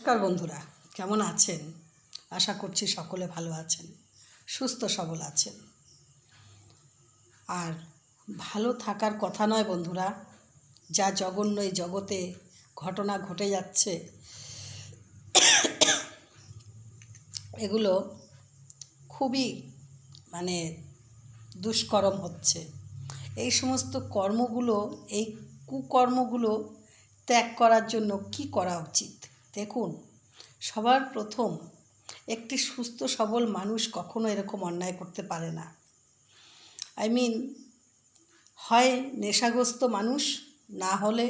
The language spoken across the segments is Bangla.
নমস্কার বন্ধুরা, কেমন আছেন? আশা করছি সকলে ভালো আছেন, সুস্থ সবল আছেন। আর ভালো থাকার কথা নয় বন্ধুরা, যা জঘন্য এই জগতে ঘটনা ঘটে যাচ্ছে, এগুলো খুবই মানে দুষ্করম হচ্ছে। এই সমস্ত কর্মগুলো, এই কুকর্মগুলো ত্যাগ করার জন্য কি করা উচিত? দেখুন, সবার প্রথম একটি সুস্থ, সবল মানুষ কখনো এরকম অন্যায় করতে পারে না। আই মিন হয় নেশাগ্রস্ত মানুষ, না হলে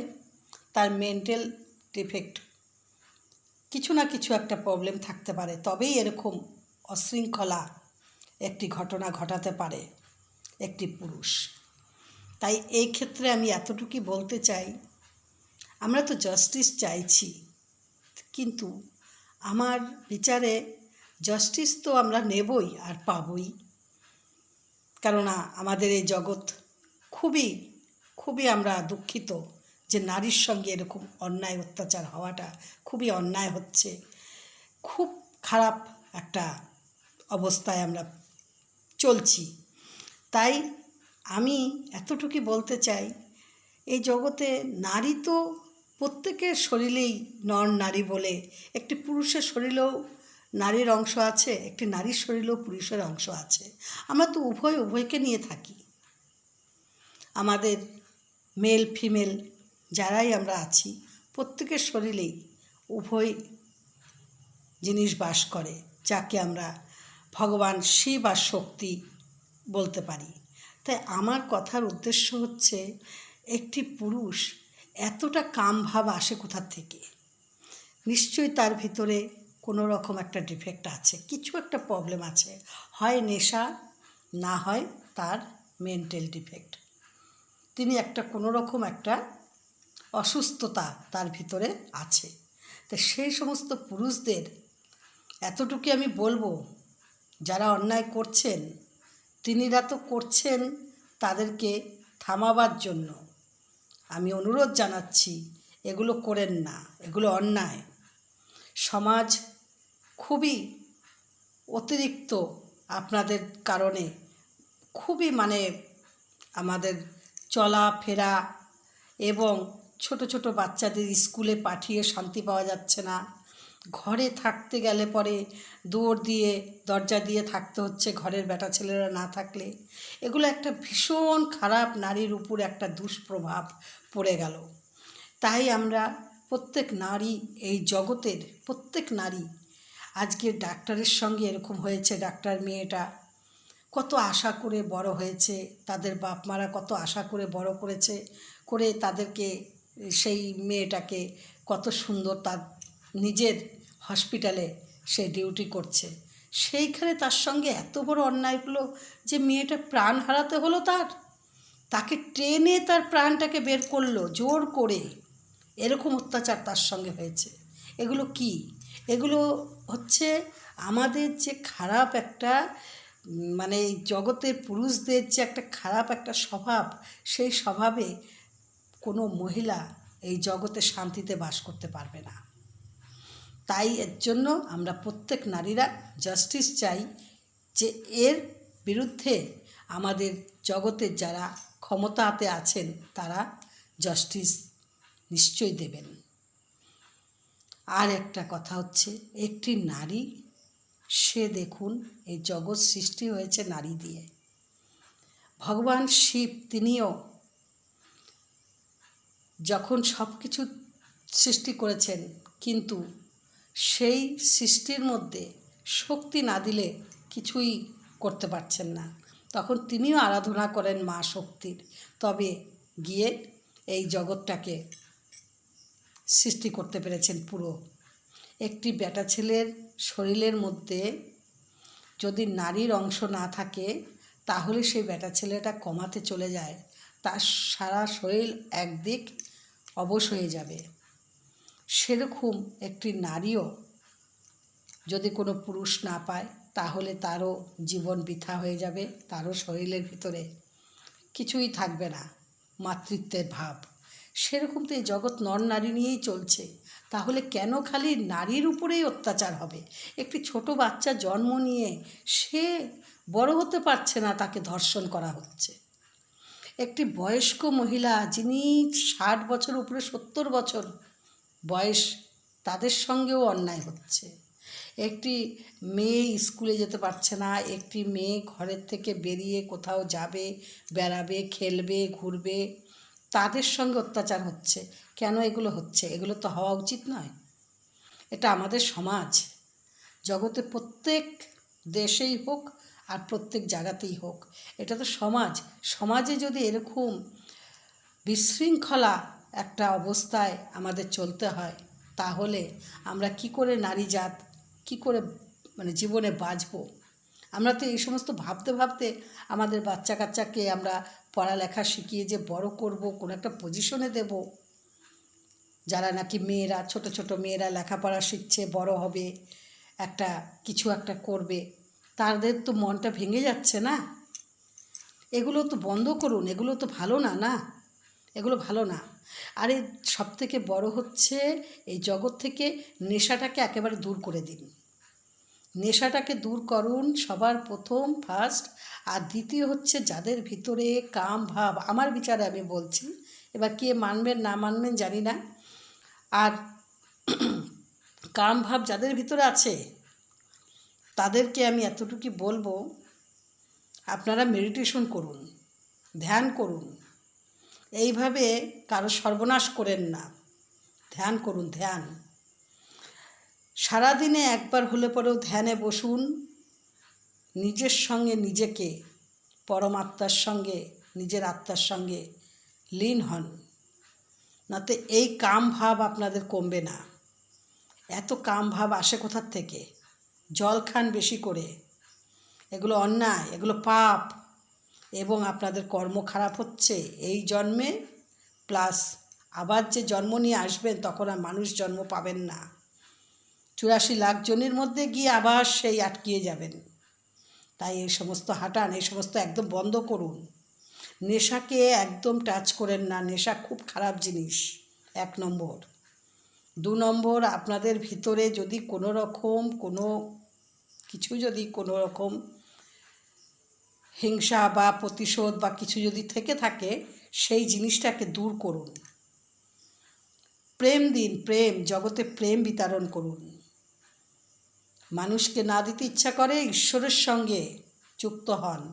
তার মেন্টাল ডিফেক্ট কিছু না কিছু একটা প্রবলেম থাকতে পারে, তবেই এরকম অশৃঙ্খলা একটি ঘটনা ঘটাতে পারে একটি পুরুষ। তাই এই ক্ষেত্রে আমি এতটুকুই বলতে চাই, আমরা তো জাস্টিস চাইছি। কিন্তু আমার বিচারে জাস্টিস তো আমরা নেবই আর পাবই। কেননা আমাদের এই জগৎ খুবই খুবই আমরা দুঃখিত যে নারীর সঙ্গে এরকম অন্যায় অত্যাচার হওয়াটা খুবই অন্যায় হচ্ছে। খুব খারাপ একটা অবস্থায় আমরা চলছি। তাই আমি এতটুকু বলতে চাই, এই জগতে নারী তো প্রত্যেকের শরীরেই নর নারী বলে। একটি পুরুষের শরীরেও নারীর অংশ আছে, একটি নারীর শরীরেও পুরুষের অংশ আছে। আমরা তো উভয়, উভয়কে নিয়ে থাকি। আমাদের মেল ফিমেল যারাই আমরা আছি, প্রত্যেকের শরীরেই উভয় জিনিস বাস করে, যাকে আমরা ভগবান শিব আর শক্তি বলতে পারি। তাই আমার কথার উদ্দেশ্য হচ্ছে, একটি পুরুষ এতটা কাম ভাব আসে কোথার থেকে? নিশ্চয়ই তার ভিতরে কোনো রকম একটা ডিফেক্ট আছে, কিছু একটা প্রবলেম আছে। হয় নেশা, না হয় তার মেন্টাল ডিফেক্ট তিনি একটা কোনো রকম একটা অসুস্থতা তার ভিতরে আছে। তো সেই সমস্ত পুরুষদের এতটুকু আমি বলব, যারা অন্যায় করছেন, তিনিরা তো করছেন তাদেরকে থামাবার জন্য। আমি অনুরোধ জানাচ্ছি, এগুলো করেন না, এগুলো অন্যায়। সমাজ খুবই অতিরিক্ত আপনাদের কারণে, খুবই মানে আমাদের চলাফেরা এবং ছোট ছোট বাচ্চাদের স্কুলে পাঠিয়ে শান্তি পাওয়া যাচ্ছে না। ঘরে থাকতে গেলে পরে দৌড় দিয়ে, দরজা দিয়ে থাকতে হচ্ছে ঘরের বেটা ছেলেরা না থাকলে। এগুলো একটা ভীষণ খারাপ নারীর উপর একটা দুষ্প্রভাব পড়ে গেল। তাই আমরা প্রত্যেক নারী এই জগতের প্রত্যেক নারী, আজকে ডাক্তারের সঙ্গে এরকম হয়েছে ডাক্তার মেয়েটা। কত আশা করে বড় হয়েছে, তাদের বাপ মারা কত আশা করে বড় করেছে, করে তাদেরকে সেই মেয়েটাকে কত সুন্দর তার নিজের হসপিটালে সে ডিউটি করছে। সেইখানে তার সঙ্গে এত বড় অন্যায় হলো যে মেয়েটা প্রাণ হারাতে হলো তার। তাকে ট্রেনে তার প্রাণটাকে বের করল জোর করে। এরকম অত্যাচার তার সঙ্গে হয়েছে। এগুলো কি? এগুলো হচ্ছে আমাদের যে খারাপ একটা মানে জগতের পুরুষদের যে একটা খারাপ একটা স্বভাব, সেই স্বভাবে কোনো মহিলা এই জগতে শান্তিতে বাস করতে পারবে না। তাই এর জন্য আমরা প্রত্যেক নারীরা জাস্টিস চাই যে এর বিরুদ্ধে আমাদের জগতের যারা ক্ষমতাতে আছেন তারা জাস্টিস নিশ্চয়ই দেবেন। আর একটা কথা হচ্ছে, একটি নারী, সে দেখুন এই জগৎ সৃষ্টি হয়েছে নারী দিয়ে। ভগবান শিব তিনিও যখন সব কিছু সৃষ্টি করেছেন, কিন্তু সেই সৃষ্টির মধ্যে শক্তি না দিলে কিছুই করতে পারছেন না। তখন তিনিও আরাধনা করেন মা শক্তির। তবে গিয়ে এই জগৎটাকে সৃষ্টি করতে পেরেছেন পুরো। একটি বেটা ছেলের শরীরের মধ্যে যদি নারীর অংশ না থাকে, তাহলে সেই বেটা ছেলেটা কমাতে চলে যায়। তার সারা শরীর একদিক অবশ হয়ে যাবে। সেরকম একটি নারীও যদি কোনো পুরুষ না পায়, তাহলে তারও জীবন বৃথা হয়ে যাবে, তারও শরীরের ভিতরে কিছুই থাকবে না, মাতৃত্বের ভাব। সেরকম তো এই জগৎ নর নারী নিয়েই চলছে। তাহলে কেন খালি নারীর উপরেই অত্যাচার হবে? একটি ছোট বাচ্চা জন্ম নিয়ে সে বড় হতে পারছে না, তাকে ধর্ষণ করা হচ্ছে। একটি বয়স্ক মহিলা যিনি ষাট বছর, উপরে সত্তর বছর বয়স তাদের সঙ্গেও অন্যায় হচ্ছে। একটি মেয়ে স্কুলে যেতে পারছে না, একটি মেয়ে ঘরের থেকে বেরিয়ে কোথাও যাবে, বেড়াবে, খেলবে, ঘুরবে, তাদের সঙ্গে অত্যাচার হচ্ছে। কেন এগুলো হচ্ছে? এগুলো তো হওয়া উচিত নয়। এটা আমাদের সমাজ। জগতে প্রত্যেক দেশেই হোক আর প্রত্যেক জায়গাতেই হোক, এটা তো সমাজ। সমাজে যদি এরকম বিশৃঙ্খলা একটা অবস্থায় আমাদের চলতে হয়, তাহলে আমরা কি করে নারী জাত, কী করে মানে জীবনে বাঁচব? আমরা তো এই সমস্ত ভাবতে ভাবতে আমাদের বাচ্চা কাচ্চাকে আমরা পড়ালেখা শিখিয়ে যে বড় করব, কোনো একটা পজিশনে দেব। যারা নাকি মেয়েরা, ছোট ছোট মেয়েরা লেখাপড়া শিখছে, বড় হবে, একটা, কিছু একটা করবে, তাদের তো মনটা ভেঙে যাচ্ছে না? এগুলো তো বন্ধ করুন, এগুলো তো ভালো না না? এগুলো ভালো না। আরে সব থেকে বড় হচ্ছে এই জগৎ থেকে নেশাটাকে একেবারে দূর করে দিন। নেশাটাকে দূর করুন, সবার প্রথম ফার্স্ট আর দ্বিতীয় হচ্ছে যাদের ভিতরে কাম ভাব, আমার বিচারে আমি বলছি, এবার কে মানবেন না মানবেন জানি না, আর কাম ভাব যাদের ভিতরে আছে, তাদেরকে আমি এতটুকু বলব, আপনারা মেডিটেশন করুন, ধ্যান করুন এইভাবে কারও সর্বনাশ করেন না। ধ্যান করুন, ধ্যান। সারাদিনে একবার হলে পরেও ধ্যানে বসুন। নিজের সঙ্গে নিজেকে, পরমাত্মার সঙ্গে, নিজের আত্মার সঙ্গে লীন হন। নাতে এই কাম ভাব আপনাদের কমবে না। এত কাম ভাব আসে কোথার থেকে? জল খান বেশি করে। এগুলো অন্যায়, এগুলো পাপ। এবং আপনাদের কর্ম খারাপ হচ্ছে এই জন্মে প্লাস আবার যে জন্ম নিয়ে আসবেন তখন আর মানুষ জন্ম পাবেন না। চুরাশি লাখ জনের মধ্যে গিয়ে আবার সেই আটকিয়ে যাবেন। তাই এই সমস্ত হাঁটান, এই সমস্ত একদম বন্ধ করুন। নেশাকে একদম টাচ করেন না, নেশা খুব খারাপ জিনিস, এক নম্বর। দু নম্বর, আপনাদের ভিতরে যদি কোনো রকম কোনো কিছু যদি কোনো রকম হিংসা বা প্রতিশোধ বা কিছু যদি থেকে থাকে, সেই জিনিসটাকে দূর করুন। প্রেম দিন, প্রেম, জগতে প্রেম বিতরণ করুন। মানুষকে না দিতে ইচ্ছা করে, ঈশ্বরের সঙ্গে যুক্ত হন।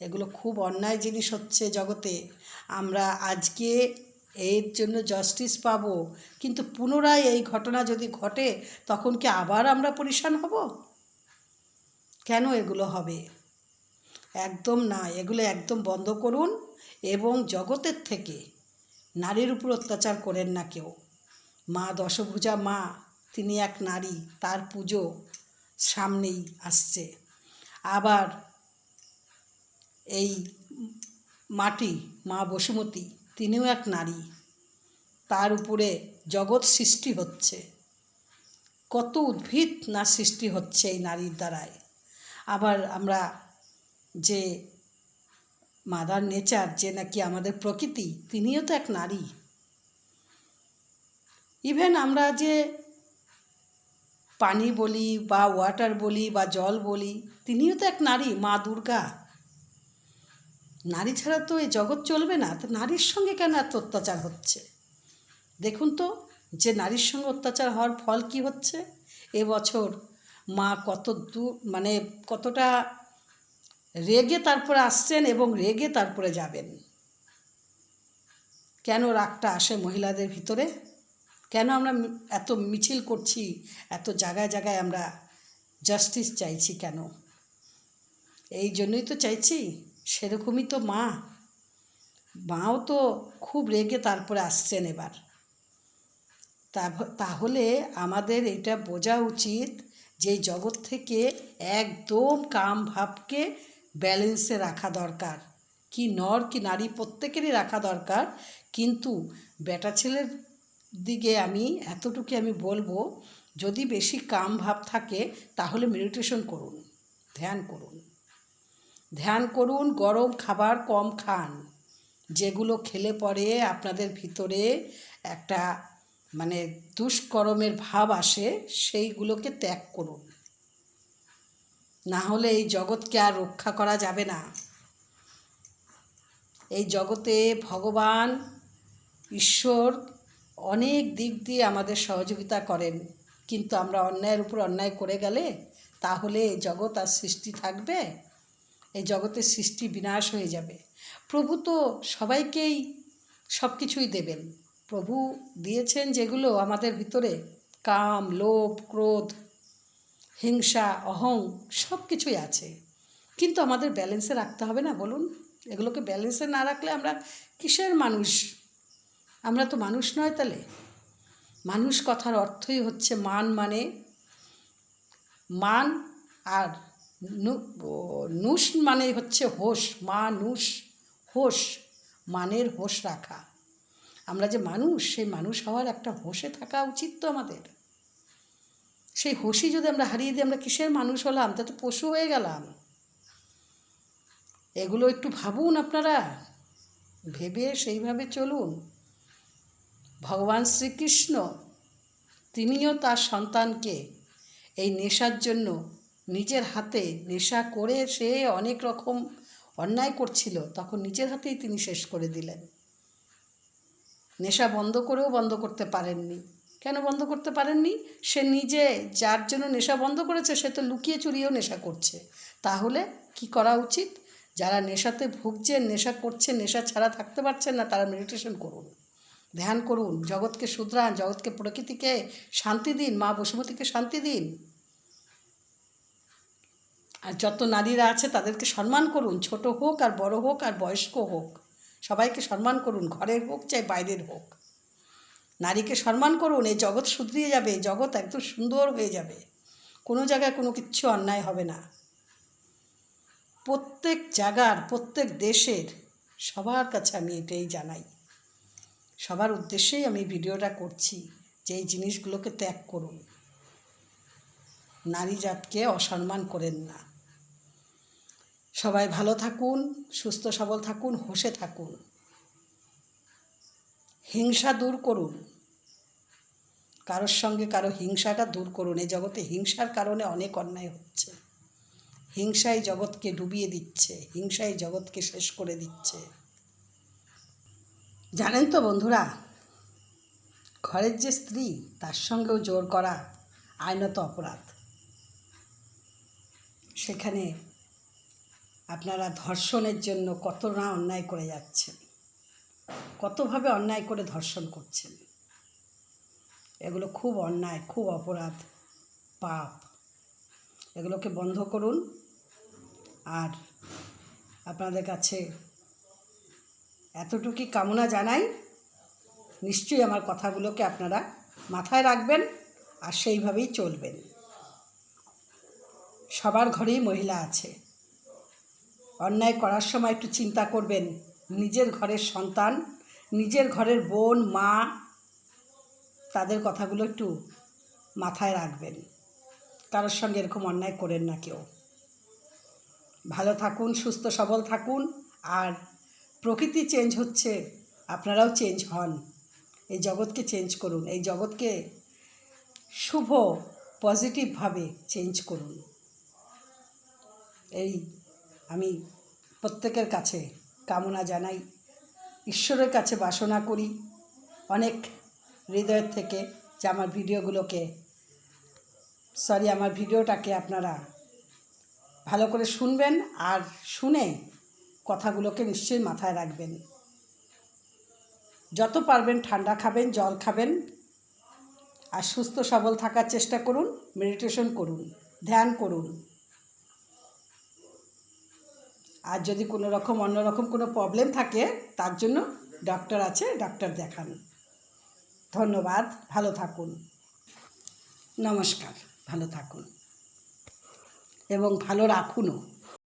এগুলো খুব অন্যায় জিনিস হচ্ছে জগতে। আমরা আজকে এর জন্য জাস্টিস পাবো, কিন্তু পুনরায় এই ঘটনা যদি ঘটে, তখন কি আবার আমরা পরিশান হব? কেন এগুলো হবে? একদম না, এগুলো একদম বন্ধ করুন এবং জগতের থেকে নারীর উপর অত্যাচার করেন না কেউ। মা দশভুজা মা, তিনি এক নারী, তার পুজো সামনেই আসছে। আবার এই মাটি, মা বসুমতী, তিনিও এক নারী, তার উপরে জগৎ সৃষ্টি হচ্ছে। কত উদ্ভিদ না সৃষ্টি হচ্ছে এই নারীর দ্বারায়। আবার আমরা যে মাদার নেচার যে নাকি আমাদের প্রকৃতি, তিনিও তো এক নারী। ইভেন আমরা যে পানি বলি বা ওয়াটার বলি বা জল বলি, তিনিও তো এক নারী, মা দুর্গা। নারী ছাড়া তো এই জগৎ চলবে না, তো নারীর সঙ্গে কেন এত অত্যাচার হচ্ছে? দেখুন তো, যে নারীর সঙ্গে অত্যাচার হওয়ার ফল কি হচ্ছে? এবছর মা কত দূর মানে কতটা রেগে তারপরে আসছেন এবং রেগে তারপরে যাবেন। কেন রাগটা আসে মহিলাদের ভিতরে? কেন আমরা এত মিছিল করছি? এত জায়গায় জায়গায় আমরা জাস্টিস চাইছি কেন? এই জন্যই তো চাইছি। সেরকমই তো মা। মাও তো খুব রেগে তারপরে আসছেন এবার। তাহলে আমাদের এটা বোঝা উচিত যে জগৎ থেকে একদম কাম ভাবকে ব্যালেন্সে রাখা দরকার। কি নর, কি নারী, প্রত্যেকেরই রাখা দরকার। কিন্তু বেটা ছেলের দিকে আমি, এতটুকু আমি বলব, যদি বেশি কাম ভাব থাকে, তাহলে মেডিটেশন করুন, ধ্যান করুন। ধ্যান করুন, গরম খাবার কম খান। যেগুলো খেলে পরে আপনাদের ভিতরে একটা মানে দুষ্কর্মের ভাব আসে, সেইগুলোকে ত্যাগ করুন। না হলে এই জগৎকে আর রক্ষা করা যাবে না। এই জগতে ভগবান, ঈশ্বর অনেক দিক দিয়ে আমাদের সহযোগিতা করেন। কিন্তু আমরা অন্যায়ের উপর অন্যায় করে গেলে তাহলে এই জগৎ আর সৃষ্টি থাকবে? এই জগতের সৃষ্টি বিনাশ হয়ে যাবে। প্রভু তো সবাইকেই সব কিছুই দেবেন। প্রভু দিয়েছেন যেগুলো আমাদের ভিতরে। কাম, লোভ, ক্রোধ হিংসা অহং সব কিছুই আছে। কিন্তু আমাদের ব্যালেন্সে রাখতে হবে না বলুন। এগুলোকে ব্যালেন্সে না রাখলে আমরা কিসের মানুষ? আমরা তো মানুষ নয় তাহলে। মানুষ কথার অর্থই হচ্ছে মান মানে মান আর নু- ও, নুস মানে হচ্ছে হোশ মা নুস হোশ মানের হোশ রাখা। আমরা যে মানুষ সেই মানুষ হওয়ার একটা হোশে থাকা উচিত তো আমাদের। সেই হোশই যদি আমরা হারিয়ে দিই, আমরা কিসের মানুষ হলাম? তা তো পশু হয়ে গেলাম। এগুলো একটু ভাবুন আপনারা। ভেবে সেইভাবে চলুন। ভগবান শ্রীকৃষ্ণ, তিনিও তার সন্তানকে এই নেশার জন্য নিজের হাতে নেশা করে সে অনেক রকম অন্যায় করছিল, তখন নিজের হাতেই তিনি শেষ করে দিলেন। নেশা বন্ধ করেও বন্ধ করতে পারেননি। কেন বন্ধ করতে পারেননি? সে নিজে যার জন্য নেশা বন্ধ করেছে, সে তো লুকিয়ে চুরিয়েও নেশা করছে। তাহলে কি করা উচিত? যারা নেশাতে ভুগছেন নেশা করছেন নেশা ছাড়া থাকতে পারছেন না, তারা মেডিটেশন করুন। ধ্যান করুন। জগৎকে শুধরান, জগৎকে প্রকৃতিকে শান্তি দিন, মা বসুমতীকে শান্তি দিন। আর যত নারীরা আছে, তাদেরকে সম্মান করুন। ছোট হোক আর বড় হোক আর বয়স্ক হোক। সবাইকে সম্মান করুন, ঘরের হোক চাই বাইরের হোক। নারীকে সম্মান করুন, এই জগৎ শুধরিয়ে যাবে, জগৎ একদম সুন্দর হয়ে যাবে। কোনো জায়গায় কোনো কিচ্ছু অন্যায় হবে না। প্রত্যেক জায়গার, প্রত্যেক দেশের সবার কাছে আমি এটাই জানাই। সবার উদ্দেশ্যেই আমি ভিডিওটা করছি যে এই জিনিসগুলোকে ত্যাগ করুন। নারী জাতকে অসম্মান করেন না। সবাই ভালো থাকুন, সুস্থ সবল থাকুন, হোসে থাকুন। হিংসা দূর করুন। কারোর সঙ্গে কারও হিংসাটা দূর করুন। এই জগতে হিংসার কারণে অনেক অন্যায় হচ্ছে। হিংসাই জগৎকে ডুবিয়ে দিচ্ছে। হিংসাই জগৎকে শেষ করে দিচ্ছে। জানেন তো বন্ধুরা, ঘরের যে স্ত্রী, তার সঙ্গেও জোর করা আইনত অপরাধ। সেখানে আপনারা ধর্ষণের জন্য কত না অন্যায় করে যাচ্ছেন। কতভাবে অন্যায় করে ধর্ষণ করছেন। এগুলো খুব অন্যায়, খুব অপরাধ, পাপ। এগুলোকে বন্ধ করুন। আর আপনাদের কাছে এতটুকুই কামনা জানাই, নিশ্চয়ই আমার কথাগুলোকে আপনারা মাথায় রাখবেন আর সেইভাবেই চলবেন। সবার ঘরেই মহিলা আছে। অন্যায় করার সময় একটু চিন্তা করবেন। নিজের ঘরের সন্তান, নিজের ঘরের বোন, মা, তাদের কথাগুলো একটু মাথায় রাখবেন। কারোর সঙ্গে এরকম অন্যায় করেন না কেউ। ভালো থাকুন, সুস্থ, সবল থাকুন। আর প্রকৃতি চেঞ্জ হচ্ছে, আপনারাও চেঞ্জ হন। এই জগৎকে চেঞ্জ করুন, এই জগৎকে শুভ পজিটিভভাবে চেঞ্জ করুন। এই আমি প্রত্যেকের কাছে কামনা জানাই। ঈশ্বরের কাছে বাসনা করি। অনেক হৃদয়ের থেকে যে আমার ভিডিওগুলোকে সরি আমার ভিডিওটাকে আপনারা ভালো করে শুনবেন আর শুনে কথাগুলোকে নিশ্চয়ই মাথায় রাখবেন। যত পারবেন ঠান্ডা খাবেন, জল খাবেন আর সুস্থ সবল থাকার চেষ্টা করুন মেডিটেশন করুন, ধ্যান করুন। আর যদি কোনো রকম, অন্য রকম কোনো প্রবলেম থাকে, তার জন্য ডক্টর আছে ডক্টর দেখান। ধন্যবাদ, ভালো থাকুন। নমস্কার, ভালো থাকুন। এবং ভালো রাখুনও।